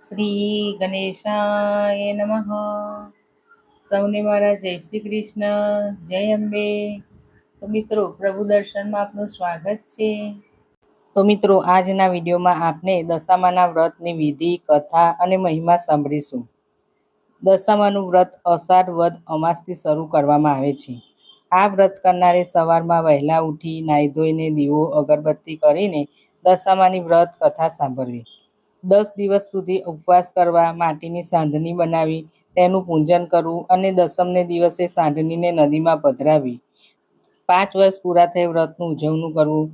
શ્રી ગણેશાય નમઃ. સૌને મારા જય શ્રી કૃષ્ણ, જય અંબે. તો મિત્રો, પ્રભુ દર્શનમાં આપનું સ્વાગત છે. તો મિત્રો, આજના વિડીયોમાં આપણે દશામાના વ્રતની વિધિ, કથા અને મહિમા સાંભળીશું. દશામાનું વ્રત અષાઢ વદ અમાસથી શરૂ કરવામાં આવે છે. આ વ્રત કરનારે સવારમાં વહેલા ઉઠી નાહી ધોઈને દીવો, અગરબત્તી કરીને દશામાની વ્રત કથા સાંભળવી. દસ દિવસ સુધી ઉપવાસ કરવા, માટીની સાંધણી બનાવી, તેનું પૂજન કરવું અને દસમને દિવસે સાંધણીને નદીમાં પધરાવી. પાંચ વર્ષ પૂરા થઈ વ્રતનું ઉજવણું કરવું.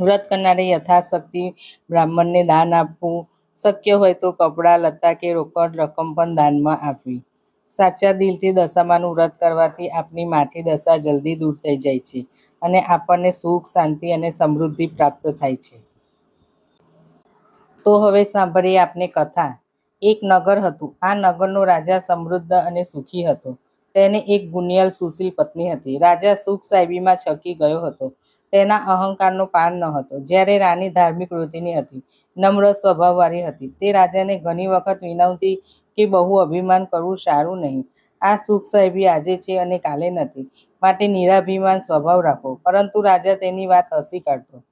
વ્રત કરનારે યથાશક્તિ બ્રાહ્મણને દાન આપવું. શક્ય હોય તો કપડાં, લત્તા કે રોકડ રકમ પણ દાનમાં આપવી. સાચા દિલથી દશામાનું વ્રત કરવાથી આપની માઠી દશા જલ્દી દૂર થઈ જાય છે અને આપણને સુખ, શાંતિ અને સમૃદ્ધિ પ્રાપ્ત થાય છે. તો હવે સાંભળીએ આપને કથા. એક નગર હતું. આ નગરનો રાજા સમૃદ્ધ અને સુખી હતો. તેને એક ગુનિયલ સુશીલ પત્ની હતી. રાજા સુખ સાહેબીમાં છકી ગયો હતો. તેના અહંકારનો પાર ન હતો. જ્યારે રાણી ધાર્મિક વૃત્તિની હતી, નમ્ર સ્વભાવવાળી હતી, તે રાજાને ઘણી વખત વિનવતી કે બહુ અભિમાન કરવું સારું નહીં. આ સુખ સાહેબી આજે છે અને કાલે નથી. માટે નિરાભિમાન સ્વભાવ રાખો. પરંતુ રાજા તેની વાત હસી કાઢતો.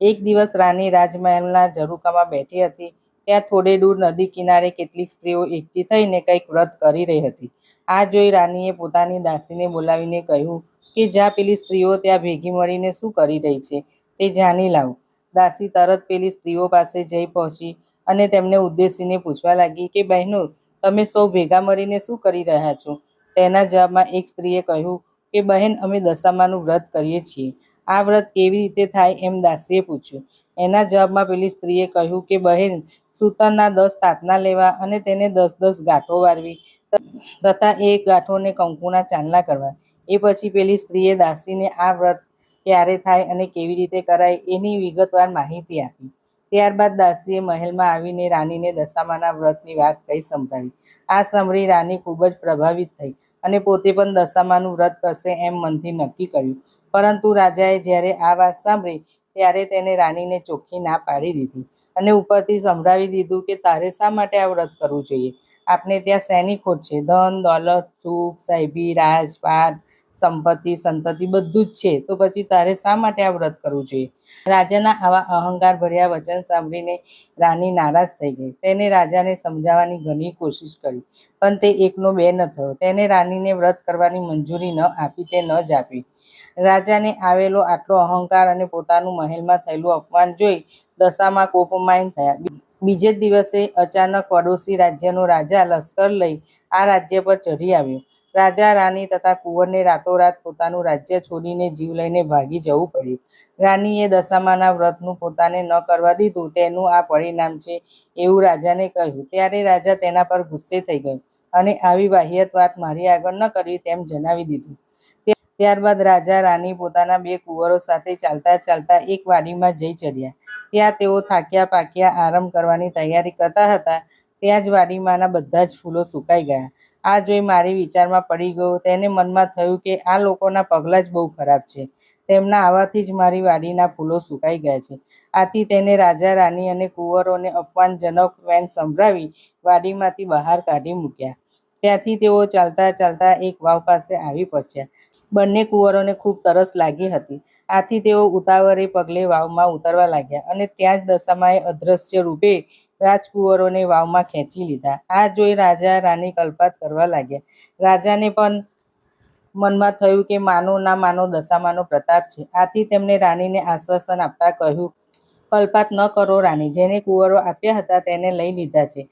એક દિવસ રાની રાજમહેલના ઝરૂકામાં બેઠી હતી. ત્યાં થોડે દૂર નદી કિનારે કેટલીક સ્ત્રીઓ એકઠી થઈને કંઈક વ્રત કરી રહી હતી. આ જોઈ રાનીએ પોતાની દાસીને બોલાવીને કહ્યું કે જ્યાં પેલી સ્ત્રીઓ ત્યાં ભેગી મળીને શું કરી રહી છે તે જાણી લાવ. દાસી તરત પેલી સ્ત્રીઓ પાસે જઈ પહોંચી અને તેમને ઉદ્દેશીને પૂછવા લાગી કે, બહેનો, તમે સૌ ભેગા મળીને શું કરી રહ્યા છો? તેના જવાબમાં એક સ્ત્રીએ કહ્યું કે, બહેન, અમે દશામાનું વ્રત કરીએ છીએ. આ વ્રત કેવી રીતે થાય એમ દાસીએ પૂછ્યું. એના જવાબમાં પેલી સ્ત્રીએ કહ્યું કે, બહેન, સૂતરના દસ તાતના લેવા અને તેને દસ દસ ગાંઠો વારવી. તથા એ ગાંઠોને કંકુના ચાંદલા કરવા. એ પછી પેલી સ્ત્રીએ દાસીને આ વ્રત ક્યારે થાય અને કેવી રીતે કરાય એની વિગતવાર માહિતી આપી. ત્યારબાદ દાસીએ મહેલમાં આવીને રાણીને દશામાના વ્રતની વાત કહી સંભળાવી. આ સાંભળી રાણી ખૂબ જ પ્રભાવિત થઈ અને પોતે પણ દશામાનું વ્રત કરશે એમ મનથી નક્કી કર્યું. પરંતુ રાજાએ જ્યારે આ વાત સાંભળી, ત્યારે તેને રાણીને ચોખ્ખી ના પાડી દીધી અને ઉપરથી સંભળાવી દીધું કે તારે શા માટે આ વ્રત કરવું જોઈએ? આપણે ત્યાં શેની ખોટ છે? ધન, દોલત, સુખ, સાહેબી, રાજપાટ, સંપત્તિ, સંતતિ બધું જ છે. તો પછી તારે શા માટે આ વ્રત કરવું જોઈએ? રાજાના આવા અહંકાર ભર્યા વચન સાંભળીને રાણી નારાજ થઈ ગઈ. તેને રાજાને સમજાવવાની ઘણી કોશિશ કરી, પણ તે એકનો બે ન થયો. તેને રાણીને વ્રત કરવાની મંજૂરી ન આપી, તે ન જ આપી. રાજાને આવેલો આટલો અહંકાર અને પોતાનું મહેલમાં થયેલું અપમાન જોઈ દશામાં કોપમાયન થયા. બીજે દિવસે અચાનક પડોશી રાજ્યનો રાજા લશ્કર લઈ આ રાજ્ય પર ચઢી આવ્યો. રાજા રાની તથા કુંવરને રાતોરાત પોતાનું રાજ્ય છોડીને જીવ લઈને ભાગી જવું પડ્યું. રાનીએ દશામાના વ્રતનું પોતાને ન કરવા દીધું તેનું આ પરિણામ છે એવું રાજાને કહ્યું. ત્યારે રાજા તેના પર ગુસ્સે થઈ ગયો અને આવી વાહિયત વાત મારી આગળ ન કરવી તેમ જણાવી દીધું. ત્યારબાદ રાજા રાની પોતાના બે કુંવરો સાથે ચાલતા ચાલતા એક વાડીમાં જઈ ચડ્યા. ત્યાં તેઓ થાક્યા પાક્યા આરામ કરવાની તૈયારી કરતા હતા. ત્યાં જ વાડીમાંના બધા જ ફૂલો સુકાઈ ગયા. આ જોઈ મારી વિચારમાં પડી ગયો. તેને મનમાં થયું કે આ લોકોના પગલાં જ બહુ ખરાબ છે. તેમના આવાથી જ મારી વાડીના ફૂલો સુકાઈ ગયા છે. આથી તેને રાજા રાની અને કુંવરોને અપમાનજનક વેન સંભળાવી વાડીમાંથી બહાર કાઢી મૂક્યા. ત્યાંથી તેઓ ચાલતા ચાલતા એક વાવ પાસે આવી પહોંચ્યા. બંને કુંવરોને ખૂબ તરસ લાગી હતી. આથી તેઓ ઉતાવળે પગલે વાવમાં ઉતરવા લાગ્યા અને ત્યાં જ દશામાએ અદ્રશ્ય રૂપે રાજકુંવરોને વાવમાં ખેંચી લીધા. આ જોઈ રાજા રાની કલ્પાત કરવા લાગ્યા. રાજાને પણ મનમાં થયું કે માનો ના માનો દશામાનો પ્રતાપ છે. આથી તેમણે રાણીને આશ્વાસન આપતા કહ્યું, કલ્પાત ન કરો રાણી જેને કુંવરો આપ્યા હતા તેને લઈ લીધા છે.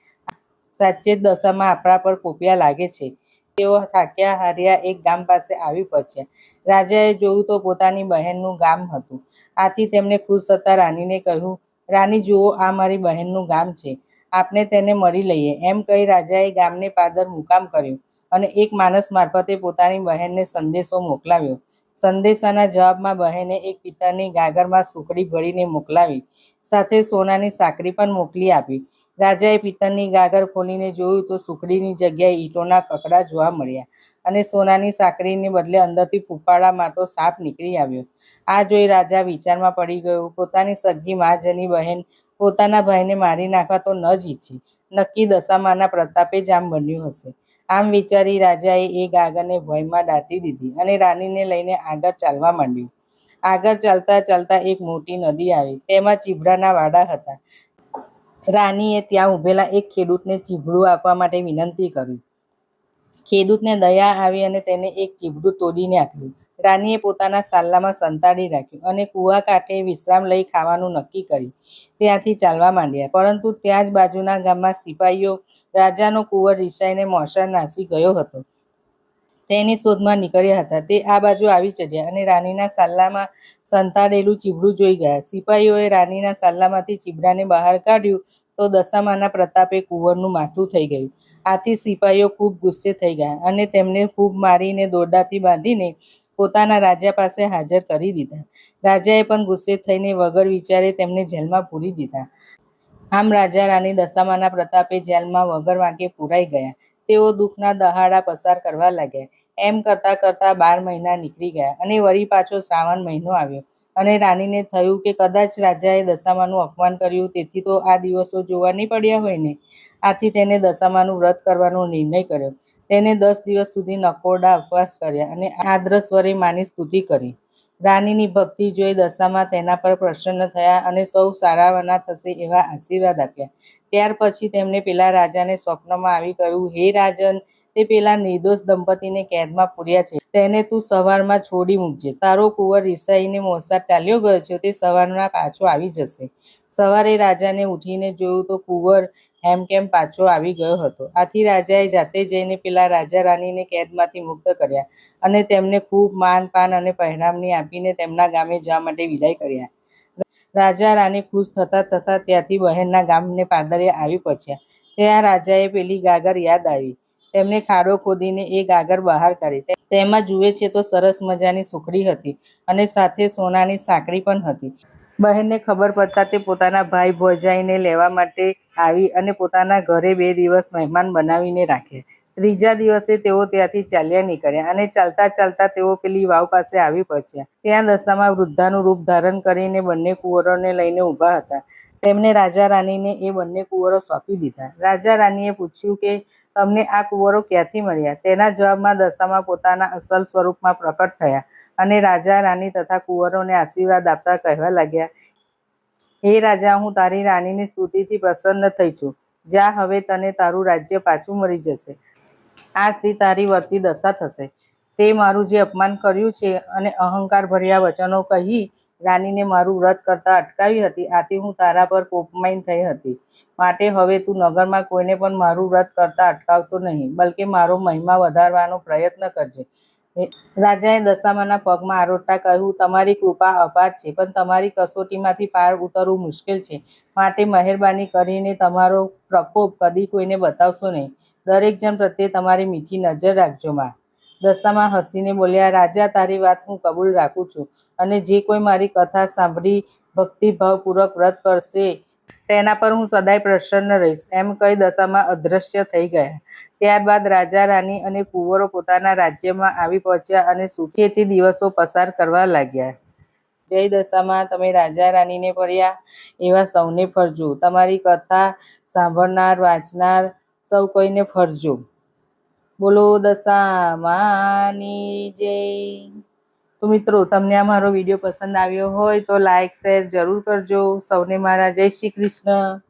સાચે જ દશામાં આપણા પર કોપિયા લાગે છે. તેઓ થાક્યા હાર્યા એક ગામ પાસે આવી પહોંચ્યા. રાજાએ જોયું તો પોતાની બહેનનું ગામ હતું. આથી તેમણે ખુશ થતાં રાણીને કહ્યું રાણી જુઓ, આ મારી બહેનનું ગામ છે. આપણે તેને મળી લઈએ. એમ કહી રાજાએ ગામને પાદર મુકામ કર્યું અને એક માણસ મારફતે પોતાની બહેનને સંદેશો મોકલાવ્યો. સંદેશાના જવાબમાં બહેને એક પિતાની ગાગરમાં સુકડી ભરીને મોકલાવી, સાથે સોનાની સાકરી પણ મોકલી આપી. રાજાએ પિત્તળની ગાગર ખોલીને જોયું તો સુખડીની જગ્યાએ ઈંટોના કકડા જોવા મળ્યા અને સોનાની સાંકળીને બદલે અંદરથી ફૂફાડા તો સાપ નીકળી આવ્યો. આ જોઈ રાજા વિચારમાં પડી ગયો, પોતાની સગી માજની બહેન પોતાના ભાઈને મારી નાખવા તો ન જ ઈચ્છે, નક્કી દશામાના પ્રતાપે જ આમ બન્યું હશે. આમ વિચારી રાજાએ એ ગાગરને ભયમાં દાટી દીધી અને રાનીને લઈને આગળ ચાલવા માંડ્યું. આગળ ચાલતા ચાલતા એક મોટી નદી આવી, તેમાં ચીભડાના વાડા હતા. રાનીએ ત્યાં ઊભેલા એક ખેડૂતને ચીભડું આપવા માટે વિનંતી કરી. ખેડૂતને દયા આવી અને તેને એક ચીભડું તોડીને આપ્યું. રાનીએ પોતાના સાલ્લામાં સંતાડી રાખ્યું અને કૂવા કાંઠે વિશ્રામ લઈ ખાવાનું નક્કી કર્યું. ત્યાંથી ચાલવા માંડ્યા, પરંતુ ત્યાં જ બાજુના ગામમાં સિપાહીઓ રાજાનો કુંવર રિસાઈને મોસા નાસી ગયો હતો. તેની શોધમાં નીકળ્યા હતા. તે આ બાજુ આવી ચડ્યા અને રાનીના સાલ્લામાં સંતાડેલું ચીબડું જોઈ ગયા. સિપાહીઓએ રાનીના સાલ્લામાંથી ચીબડાને બહાર કાઢ્યું તો દશામાના પ્રતાપે કુંવરનું માથું થઈ ગયું. આથી સિપાહીઓ ખૂબ ગુસ્સે થઈ ગયા અને તેમને ખૂબ મારીને દોરડાથી બાંધીને પોતાના રાજા પાસે હાજર કરી દીધા. રાજાએ પણ ગુસ્સે થઈને વગર વિચારે તેમને જેલમાં પૂરી દીધા. આમ રાજા રાની દશામાના પ્રતાપે જેલમાં વગર વાંકે પુરાઈ ગયા. તેઓ દુઃખના દહાડા પસાર કરવા લાગ્યા. એમ કરતાં કરતાં બાર મહિના નીકળી ગયા અને વળી પાછો શ્રાવણ મહિનો આવ્યો. અને રાનીને થયું કે કદાચ રાજાએ દશામાનું અપમાન કર્યું, તેથી તો આ દિવસો જોવા નહીં પડ્યા હોય ને? આથી તેને દશામાનું વ્રત કરવાનો નિર્ણય કર્યો. તેને દસ દિવસ સુધી નકોરડા ઉપવાસ કર્યા અને આદ્ર સ્વરે માની સ્તુતિ કરી. રાનીની ભક્તિ જોઈ દશામાં તેના પર પ્રસન્ન થયા અને સૌ સારાવાના થશે એવા આશીર્વાદ આપ્યા. ત્યાર પછી તેમણે પેલા રાજાને સ્વપ્નમાં આવી કહ્યું, હે રાજન તે પેલા નિર્દોષ દંપતીને કેદમાં પૂર્યા છે. તેને તું સવારમાં છોડી મૂકજે. તારો કુંવર ઈસાઈને મોસાર ચાલ્યો ગયો છે, તે સવારમાં પાછો આવી જશે. સવારે રાજાને ઉઠીને જોયું તો કુંવર હેમ કેમ પાછો આવી ગયો હતો. આથી રાજાએ જાતે જઈને પેલા રાજા રાણીને કેદમાંથી મુક્ત કર્યા અને તેમને ખૂબ માન, પાન અને પહેરામણી આપીને તેમના ગામે જવા માટે વિદાય કર્યા. રાજા રાની ખુશ થતા થતા ત્યાંથી બહેનના ગામને પાદરે આવી પહોંચ્યા. ત્યાં રાજાએ પેલી ગાગર યાદ આવી. તેમને ખાડો ખોદીને એ ગાગર બહાર કાઢી. તેમાં જુએ છે તો સરસ મજાની સુખડી હતી અને સાથે સોનાની સાંકળી પણ હતી. બહેનને ખબર પડતા તે પોતાના ભાઈ ભોજાઈને લેવા માટે આવી અને પોતાના ઘરે બે દિવસ મહેમાન બનાવીને રાખ્યા ત્રીજા દિવસે તેઓ ત્યાંથી ચાલ્યા નીકળ્યા અને ચાલતા ચાલતા તેઓ પેલી વાવ પાસે આવી પહોંચ્યા. ત્યાં દશામાં વૃદ્ધાનું રૂપ ધારણ કરીને બંને કુંવરોને લઈને ઊભા હતા. તેમને રાજા રાણીને એ બંને કુંવરો સોંપી દીધા. રાજા રાણીએ પૂછ્યું કે તમને આ કુંવરો ક્યાંથી મળ્યા? તેના જવાબમાં દશામાં પોતાના અસલ સ્વરૂપમાં પ્રકટ થયા અને રાજા, રાની તથા કુંવરોને આશીર્વાદ આપતા કહેવા લાગ્યા, હે રાજા, હું તારી રાનીની સ્તુતિથી પ્રસન્ન થઈ છું. જા, હવે તને તારું રાજ્ય પાછું મળી જશે. આજથી તારી વર્તી દશા થશે. તે મારું જે અપમાન કર્યું છે અને અહંકાર ભર્યા વચનો કહી રાનીને મારું વ્રત કરતા અટકાવી હતી. આથી હું તારા પર કોપમાઈન થઈ હતી. માટે હવે તું નગરમાં કોઈને પણ મારું વ્રત કરતા અટકાવતો નહીં, બલકે મારો મહિમા વધારવાનો પ્રયત્ન કરજે. રાજાએ દશામાના પગમાં આરોટતા કહ્યું, તમારી કૃપા અપાર છે, પણ તમારી કસોટીમાંથી પાર ઉતરવું મુશ્કેલ છે. માટે મહેરબાની કરીને તમારો પ્રકોપ કદી કોઈને બતાવશો નહીં. દરેક જણ પ્રત્યે તમારી મીઠી નજર રાખજો, માં. દશામાં હસીને બોલ્યા, રાજા, તારી વાત હું કબૂલ રાખું છું. અને જે કોઈ મારી કથા સાંભળી ભક્તિભાવપૂર્વક વ્રત કરશે, તેના પર હું સદાય પ્રસન્ન રહીશ. એમ કઈ દશામાં અદૃશ્ય થઈ ગયા. ત્યારબાદ રાજા, રાની અને કુંવરો પોતાના રાજ્યમાં આવી પહોંચ્યા અને સુખેથી દિવસો પસાર કરવા લાગ્યા. જય દશામાં તમે રાજા, રાનીને ફર્યા એવા સૌને ફરજો. તમારી કથા સાંભળનાર, વાંચનાર સૌ કોઈને ફરજો. બોલો દશામાની જય. તો મિત્રો, તમને આ મારો વીડિયો પસંદ આવ્યો હોય તો લાઈક શેર જરૂર કરજો. સૌને મારા જય શ્રી કૃષ્ણ.